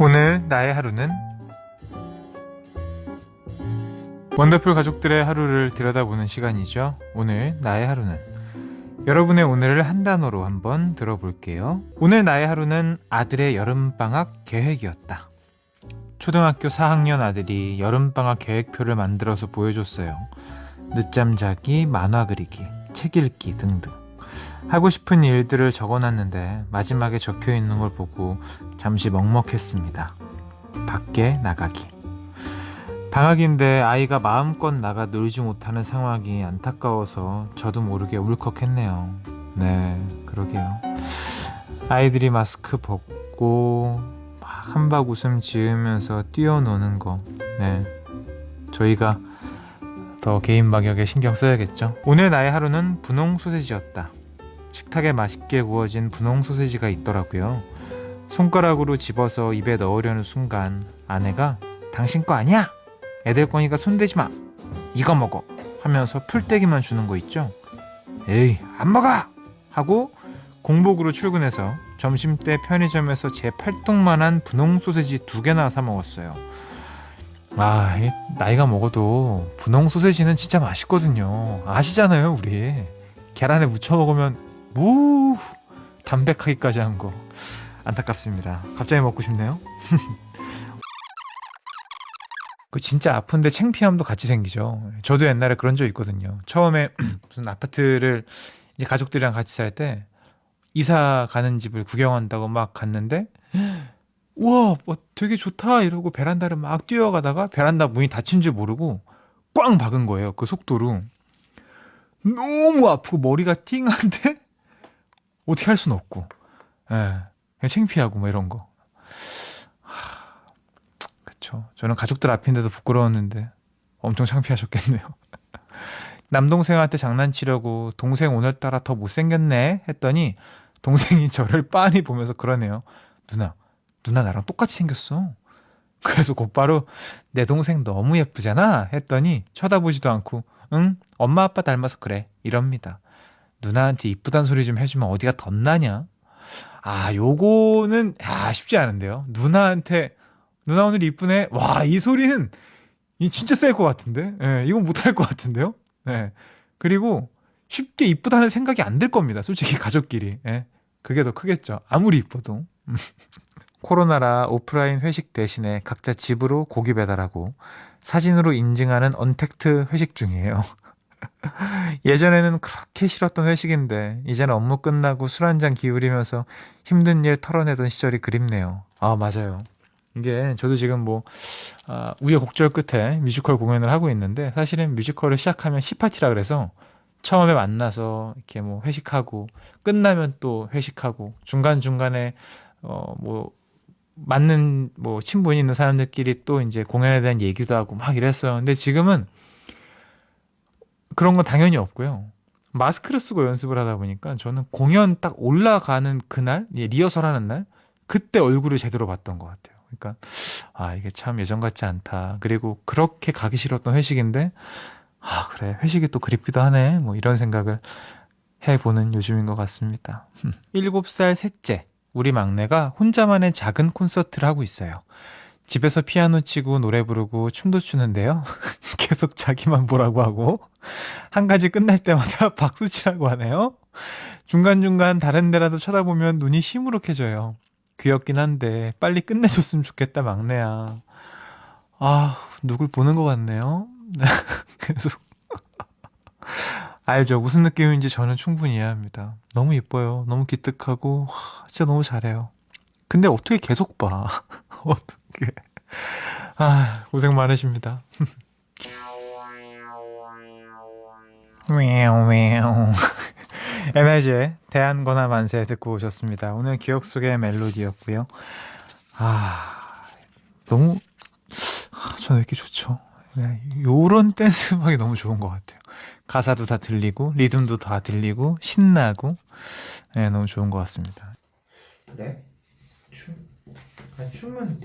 오늘 나의 하루는 원더풀 가족들의 하루를 들여다보는 시간이죠. 오늘 나의 하루는 여러분의 오늘을 한 단어로 한번 들어볼게요. 오늘 나의 하루는 아들의 여름방학 계획이었다. 초등학교 4학년 아들이 여름방학 계획표를 만들어서 보여줬어요. 늦잠 자기, 만화 그리기, 책 읽기 등등. 하고 싶은 일들을 적어놨는데 마지막에 적혀 있는 걸 보고 잠시 먹먹했습니다. 밖에 나가기. 방학인데 아이가 마음껏 나가 놀지 못하는 상황이 안타까워서 저도 모르게 울컥했네요. 네, 그러게요. 아이들이 마스크 벗고 막 한박 웃음 지으면서 뛰어노는 거. 네. 저희가 더 개인 방역에 신경 써야겠죠. 오늘 나의 하루는 분홍 소세지였다. 식탁에 맛있게 구워진 분홍 소세지가 있더라고요. 손가락으로 집어서 입에 넣으려는 순간 아내가 당신 거 아니야? 애들 거니까 손대지 마. 이거 먹어. 하면서 풀떼기만 주는 거 있죠? 에이, 안 먹어! 하고 공복으로 출근해서 점심 때 편의점에서 제 팔뚝만한 분홍 소세지 두 개나 사 먹었어요. 아, 이 나이가 먹어도 분홍 소세지는 진짜 맛있거든요. 아시잖아요, 우리. 계란에 무쳐 먹으면 무 담백하기까지 한 거. 안타깝습니다. 갑자기 먹고 싶네요. 그 진짜 아픈데 창피함도 같이 생기죠. 저도 옛날에 그런 적 있거든요. 처음에 무슨 아파트를 이제 가족들이랑 같이 살 때 이사 가는 집을 구경한다고 막 갔는데 우와 뭐 되게 좋다 이러고 베란다를 막 뛰어가다가 베란다 문이 닫힌 줄 모르고 꽝 박은 거예요. 그 속도로 너무 아프고 머리가 띵한데 어떻게 할 수는 없고 예 그냥 창피하고 뭐 이런 거 그쵸. 저는 가족들 앞인데도 부끄러웠는데 엄청 창피하셨겠네요. 남동생한테 장난치려고 동생 오늘따라 더 못생겼네 했더니 동생이 저를 빤히 보면서 그러네요. 누나, 누나 나랑 똑같이 생겼어. 그래서 곧바로 내 동생 너무 예쁘잖아 했더니 쳐다보지도 않고 응 엄마 아빠 닮아서 그래 이럽니다. 누나한테 이쁘단 소리 좀 해주면 어디가 덧나냐? 아 요거는 아 쉽지 않은데요. 누나한테 누나 오늘 이쁘네. 와, 이 소리는 이 진짜 셀 것 같은데. 예, 이건 못할 것 같은데요. 네. 그리고 쉽게 이쁘다는 생각이 안 들 겁니다. 솔직히 가족끼리. 예. 그게 더 크겠죠. 아무리 이뻐도. 코로나라 오프라인 회식 대신에 각자 집으로 고기 배달하고 사진으로 인증하는 언택트 회식 중이에요. 예전에는 그렇게 싫었던 회식인데 이제는 업무 끝나고 술 한 잔 기울이면서 힘든 일 털어내던 시절이 그립네요. 아, 맞아요. 이게 저도 지금 뭐 아, 우여곡절 끝에 뮤지컬 공연을 하고 있는데 사실은 뮤지컬을 시작하면 시파티라 그래서 처음에 만나서 이렇게 뭐 회식하고 끝나면 또 회식하고 중간 중간에 어 뭐 맞는 뭐 친분이 있는 사람들끼리 또 이제 공연에 대한 얘기도 하고 막 이랬어요. 근데 지금은 그런 건 당연히 없고요. 마스크를 쓰고 연습을 하다 보니까 저는 공연 딱 올라가는 그날, 예, 리허설 하는 날, 그때 얼굴을 제대로 봤던 것 같아요. 그러니까 아 이게 참 예전 같지 않다. 그리고 그렇게 가기 싫었던 회식인데 아 그래 회식이 또 그립기도 하네. 뭐 이런 생각을 해보는 요즘인 것 같습니다. 7살 셋째 우리 막내가 혼자만의 작은 콘서트를 하고 있어요. 집에서 피아노 치고 노래 부르고 춤도 추는데요. 계속 자기만 보라고 하고 한 가지 끝날 때마다 박수 치라고 하네요. 중간중간 다른 데라도 쳐다보면 눈이 시무룩해져요. 귀엽긴 한데 빨리 끝내줬으면 좋겠다 막내야. 아 누굴 보는 것 같네요. 계속 알죠 무슨 느낌인지 저는 충분히 이해합니다. 너무 예뻐요. 너무 기특하고 와, 진짜 너무 잘해요. 근데 어떻게 계속 봐? 어떻게? 아 고생 많으십니다. 왜요 에너지의 대한권화 만세 듣고 오셨습니다. 오늘 기억 속의 멜로디였고요. 아 너무 아, 저는 왜 이렇게 좋죠? 네, 요런 댄스 음악이 너무 좋은 것 같아요. 가사도 다 들리고 리듬도 다 들리고 신나고 네, 너무 좋은 것 같습니다. 그래? 그냥 춤은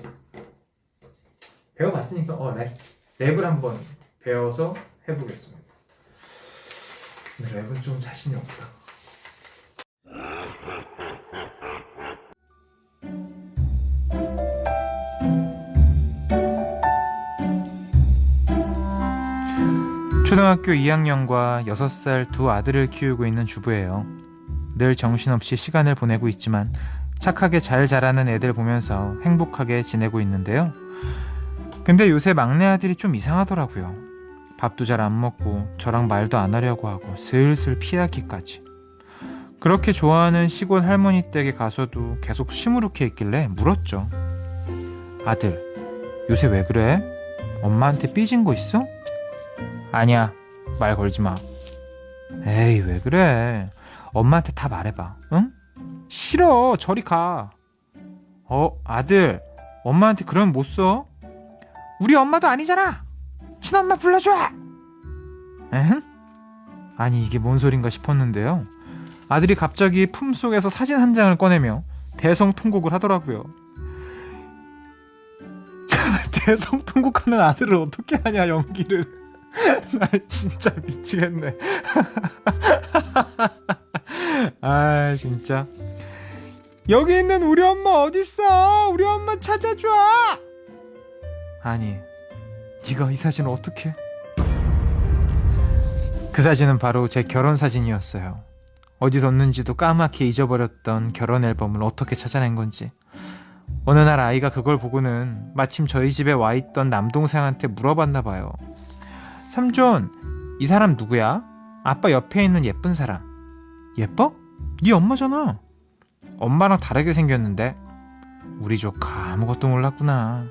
배워봤으니까 어, 랩, 랩을 한번 배워서 해보겠습니다. 근데 랩은 좀 자신이 없다. 초등학교 2학년과 6살 두 아들을 키우고 있는 주부예요. 늘 정신없이 시간을 보내고 있지만 착하게 잘 자라는 애들 보면서 행복하게 지내고 있는데요. 근데 요새 막내 아들이 좀 이상하더라고요. 밥도 잘 안 먹고 저랑 말도 안 하려고 하고 슬슬 피하기까지. 그렇게 좋아하는 시골 할머니 댁에 가서도 계속 시무룩해 있길래 물었죠. 아들, 요새 왜 그래? 엄마한테 삐진 거 있어? 아니야, 말 걸지 마. 에이, 왜 그래? 엄마한테 다 말해봐, 응? 싫어, 저리 가. 어, 아들, 엄마한테 그러면 못 써? 우리 엄마도 아니잖아! 친엄마 불러줘! 엥? 아니, 이게 뭔 소린가 싶었는데요. 아들이 갑자기 품속에서 사진 한 장을 꺼내며 대성통곡을 하더라고요. 대성통곡하는 아들을 어떻게 하냐 연기를 나 진짜 미치겠네 아 진짜 여기 있는 우리 엄마 어딨어 우리 엄마 찾아줘 아니 네가 이 사진을 어떻게 그 사진은 바로 제 결혼 사진이었어요 어디 뒀는지도 까맣게 잊어버렸던 결혼 앨범을 어떻게 찾아낸 건지 어느 날 아이가 그걸 보고는 마침 저희 집에 와 있던 남동생한테 물어봤나 봐요. 삼촌, 이 사람 누구야? 아빠 옆에 있는 예쁜 사람. 예뻐? 네 엄마잖아. 엄마랑 다르게 생겼는데. 우리 조카 아무것도 몰랐구나.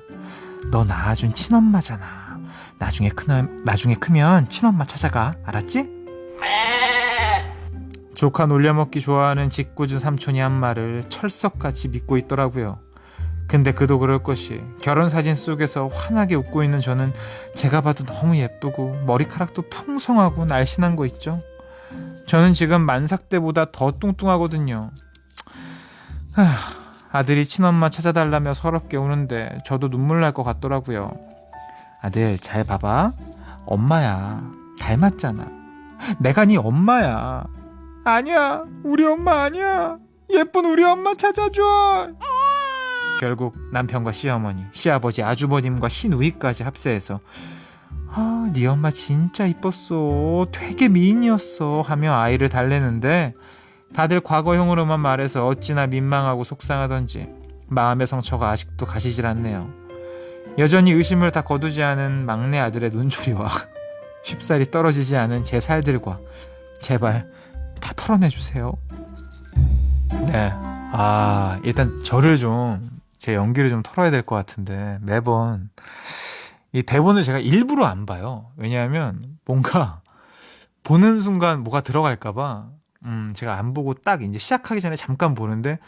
너 낳아준 친엄마잖아. 나중에 크면 나중에 크면 친엄마 찾아가. 알았지? 조카 놀려먹기 좋아하는 짓궂은 삼촌이 한 말을 철석같이 믿고 있더라고요. 근데 그도 그럴 것이 결혼 사진 속에서 환하게 웃고 있는 저는 제가 봐도 너무 예쁘고 머리카락도 풍성하고 날씬한 거 있죠. 저는 지금 만삭 때보다 더 뚱뚱하거든요. 하, 아들이 친엄마 찾아달라며 서럽게 우는데 저도 눈물 날 것 같더라고요. 아들 잘 봐봐. 엄마야. 닮았잖아. 내가 네 엄마야. 아니야. 우리 엄마 아니야. 예쁜 우리 엄마 찾아줘. 결국 남편과 시어머니, 시아버지, 아주버님과 시누이까지 합세해서 아, 네 엄마 진짜 이뻤어. 되게 미인이었어. 하며 아이를 달래는데 다들 과거형으로만 말해서 어찌나 민망하고 속상하던지 마음의 상처가 아직도 가시질 않네요. 여전히 의심을 다 거두지 않은 막내 아들의 눈초리와 쉽사리 떨어지지 않은 제 살들과 제발 다 털어내 주세요. 네. 아, 일단 저를 좀 제 연기를 좀 털어야 될 것 같은데 매번 이 대본을 제가 일부러 안 봐요. 왜냐하면 뭔가 보는 순간 뭐가 들어갈까봐 음, 제가 안 보고 딱 이제 시작하기 전에 잠깐 보는데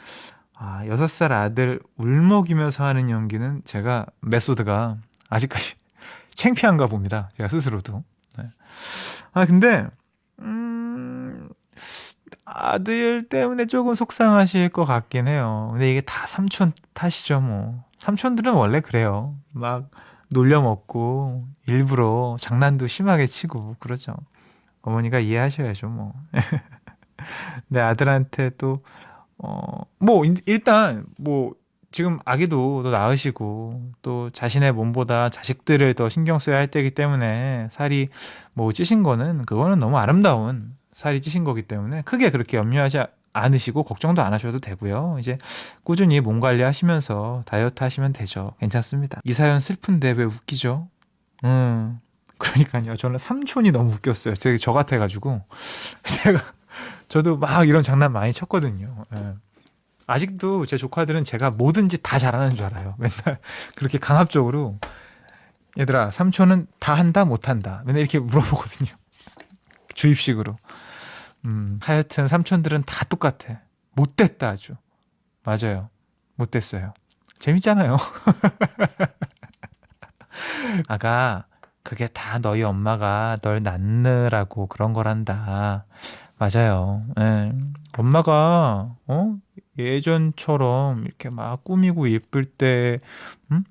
아, 여섯 살 아들 울먹이면서 하는 연기는 제가 메소드가 아직까지 창피한가 봅니다. 제가 스스로도. 네. 아, 근데 음, 아들 때문에 조금 속상하실 것 같긴 해요. 근데 이게 다 삼촌 탓이죠, 뭐. 삼촌들은 원래 그래요. 막 놀려먹고, 일부러 장난도 심하게 치고, 그러죠. 어머니가 이해하셔야죠, 뭐. 내 아들한테 또, 어, 뭐, 일단, 뭐, 지금 아기도 또 낳으시고, 또 자신의 몸보다 자식들을 더 신경 써야 할 때이기 때문에 살이 뭐 찌신 거는, 그거는 너무 아름다운 살이 찌신 거기 때문에 크게 그렇게 염려하지 않으시고 걱정도 안 하셔도 되고요. 이제 꾸준히 몸 관리하시면서 다이어트 하시면 되죠. 괜찮습니다. 이 사연 슬픈데 왜 웃기죠? 음. 그러니까요. 저는 삼촌이 너무 웃겼어요. 되게 저 같아가지고 제가 저도 막 이런 장난 많이 쳤거든요. 예. 아직도 제 조카들은 제가 뭐든지 다 잘하는 줄 알아요. 맨날 그렇게 강압적으로 얘들아 삼촌은 다 한다 못한다 맨날 이렇게 물어보거든요. 주입식으로. 음, 하여튼 삼촌들은 다 똑같아. 못됐다 아주. 맞아요. 못됐어요. 재밌잖아요. 아가, 그게 다 너희 엄마가 널 낳느라고 그런 거란다. 맞아요. 예. 엄마가, 어? 예전처럼 이렇게 막 꾸미고 예쁠 때, 음?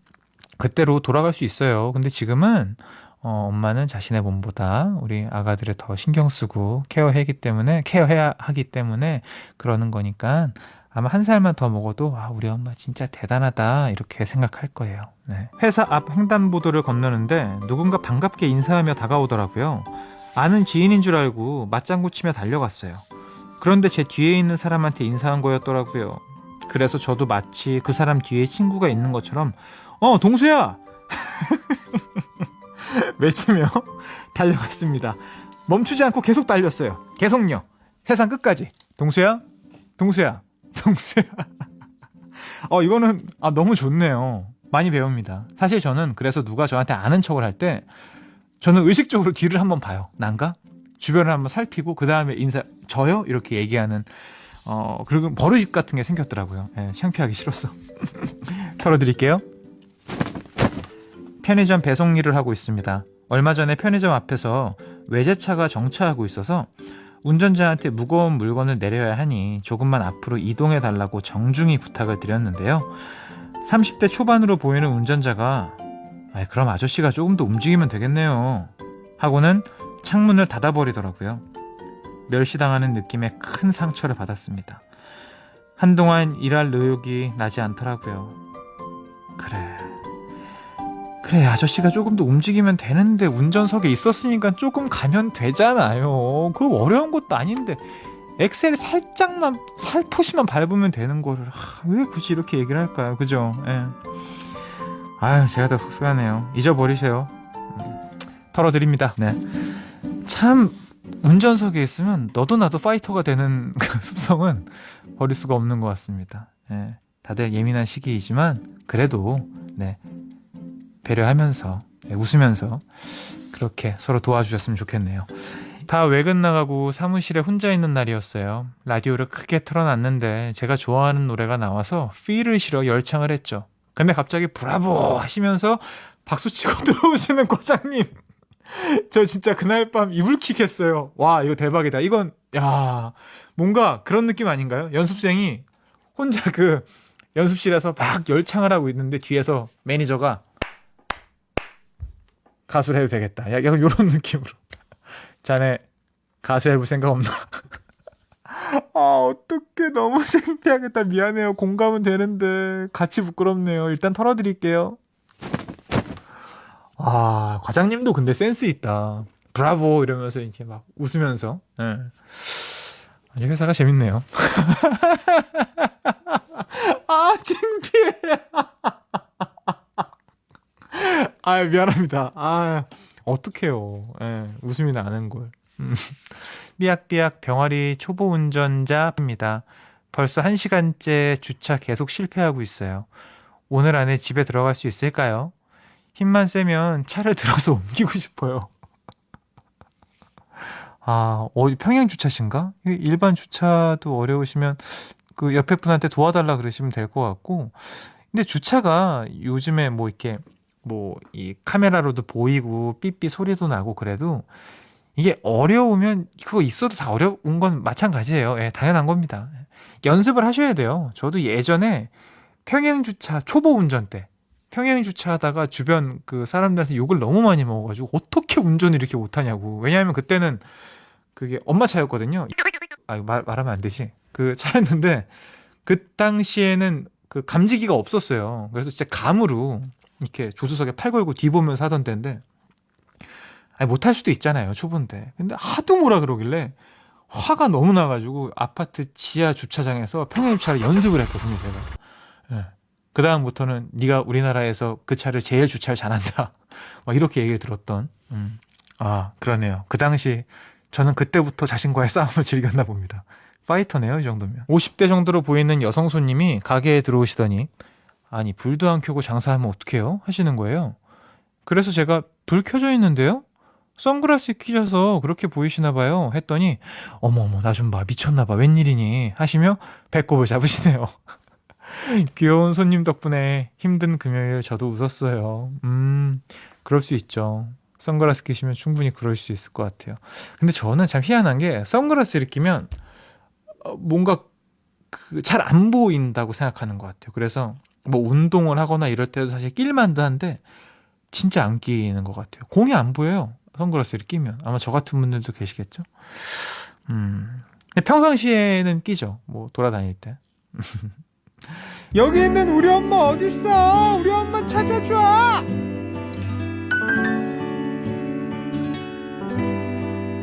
그때로 돌아갈 수 있어요. 근데 지금은 어, 엄마는 자신의 몸보다 우리 아가들을 더 신경 쓰고 케어하기 때문에 케어해야 하기 때문에 그러는 거니까 아마 한 살만 더 먹어도 아 우리 엄마 진짜 대단하다 이렇게 생각할 거예요. 네. 회사 앞 횡단보도를 건너는데 누군가 반갑게 인사하며 다가오더라고요. 아는 지인인 줄 알고 맞장구 치며 달려갔어요. 그런데 제 뒤에 있는 사람한테 인사한 거였더라고요. 그래서 저도 마치 그 사람 뒤에 친구가 있는 것처럼 어 동수야 외치며 달려갔습니다. 멈추지 않고 계속 달렸어요. 계속요. 세상 끝까지. 동수야, 동수야, 동수야. 어 이거는 아 너무 좋네요. 많이 배웁니다. 사실 저는 그래서 누가 저한테 아는 척을 할 때 저는 의식적으로 뒤를 한번 봐요. 난가? 주변을 한번 살피고 그 다음에 인사 저요 이렇게 얘기하는 어 그리고 버릇 같은 게 생겼더라고요. 예, 창피하기 싫었어. 털어드릴게요. 편의점 배송 일을 하고 있습니다. 얼마 전에 편의점 앞에서 외제차가 정차하고 있어서 운전자한테 무거운 물건을 내려야 하니 조금만 앞으로 이동해 달라고 정중히 부탁을 드렸는데요. 30대 초반으로 보이는 운전자가 " 아이, 그럼 아저씨가 조금 더 움직이면 되겠네요. 하고는 창문을 닫아버리더라고요. 멸시당하는 느낌에 큰 상처를 받았습니다. 한동안 일할 의욕이 나지 않더라고요. 그래. 그래, 아저씨가 조금 더 움직이면 되는데 운전석에 있었으니까 조금 가면 되잖아요. 그 어려운 것도 아닌데 엑셀 살짝만 살포시만 밟으면 되는 거를 하, 왜 굳이 이렇게 얘기를 할까요? 그죠? 예. 아유, 제가 더 속상하네요. 잊어버리세요. 음, 털어드립니다. 네. 참 운전석에 있으면 너도 나도 파이터가 되는 그 습성은 버릴 수가 없는 것 같습니다. 예. 다들 예민한 시기이지만 그래도 네. 배려하면서 네, 웃으면서 그렇게 서로 도와주셨으면 좋겠네요. 다 외근 나가고 사무실에 혼자 있는 날이었어요. 라디오를 크게 틀어놨는데 제가 좋아하는 노래가 나와서 필을 실어 열창을 했죠. 근데 갑자기 브라보 하시면서 박수 치고 들어오시는 과장님. 저 진짜 그날 밤 이불킥 했어요. 와, 이거 대박이다. 이건, 야, 뭔가 그런 느낌 아닌가요? 연습생이 혼자 그 연습실에서 막 열창을 하고 있는데 뒤에서 매니저가 가수를 해도 되겠다. 야, 약간 이런 느낌으로. 자네 가수 해볼 생각 없나? 아 어떡해 너무 창피하겠다. 미안해요. 공감은 되는데 같이 부끄럽네요. 일단 털어드릴게요. 아 과장님도 근데 센스 있다. 브라보 이러면서 이렇게 막 웃으면서. 예. 이 회사가 재밌네요. 아 창피해. 아 미안합니다. 아 어떡해요. 예, 웃음이 나는 걸. 음. 삐약삐약 병아리 초보 운전자입니다. 벌써 한 시간째 주차 계속 실패하고 있어요. 오늘 안에 집에 들어갈 수 있을까요? 힘만 세면 차를 들어서 옮기고 싶어요. 아, 어디 평행 주차신가? 일반 주차도 어려우시면 그 옆에 분한테 도와달라 그러시면 될 것 같고. 근데 주차가 요즘에 뭐 이렇게 뭐 이 카메라로도 보이고 삐삐 소리도 나고 그래도 이게 어려우면 그거 있어도 다 어려운 건 마찬가지예요. 예, 당연한 겁니다. 연습을 하셔야 돼요. 저도 예전에 평행 주차 초보 운전 때 평행 주차하다가 주변 그 사람들한테 욕을 너무 많이 먹어가지고 어떻게 운전을 이렇게 못하냐고. 왜냐하면 그때는 그게 엄마 차였거든요. 아 말, 말하면 안 되지. 그 차였는데 그 당시에는 그 감지기가 없었어요. 그래서 진짜 감으로 이렇게 조수석에 팔 걸고 뒤보면서 하던 때인데 아니 못할 수도 있잖아요 초보인데. 근데 하도 뭐라 그러길래 화가 너무 나가지고 아파트 지하 주차장에서 평행 주차를 연습을 했거든요 제가. 예. 그 다음부터는 네가 우리나라에서 그 차를 제일 주차를 잘한다. 막 이렇게 얘기를 들었던. 음. 아 그러네요. 그 당시 저는 그때부터 자신과의 싸움을 즐겼나 봅니다. 파이터네요 이 정도면. 50대 정도로 보이는 여성 손님이 가게에 들어오시더니 아니 불도 안 켜고 장사하면 어떡해요? 하시는 거예요. 그래서 제가 불 켜져 있는데요 선글라스 끼셔서 그렇게 보이시나 봐요. 했더니 어머어머 나 좀 봐 미쳤나 봐 웬일이니 하시며 배꼽을 잡으시네요. 귀여운 손님 덕분에 힘든 금요일 저도 웃었어요. 음 그럴 수 있죠. 선글라스 끼시면 충분히 그럴 수 있을 것 같아요. 근데 저는 참 희한한 게 선글라스를 끼면 어, 뭔가 그 잘 안 보인다고 생각하는 것 같아요. 그래서 뭐 운동을 하거나 이럴 때도 사실 낄만도 한데 진짜 안 끼는 것 같아요. 공이 안 보여요. 선글라스를 끼면 아마 저 같은 분들도 계시겠죠. 음. 근데 평상시에는 끼죠. 뭐 돌아다닐 때. 여기 있는 우리 엄마 어딨어? 우리 엄마 찾아줘!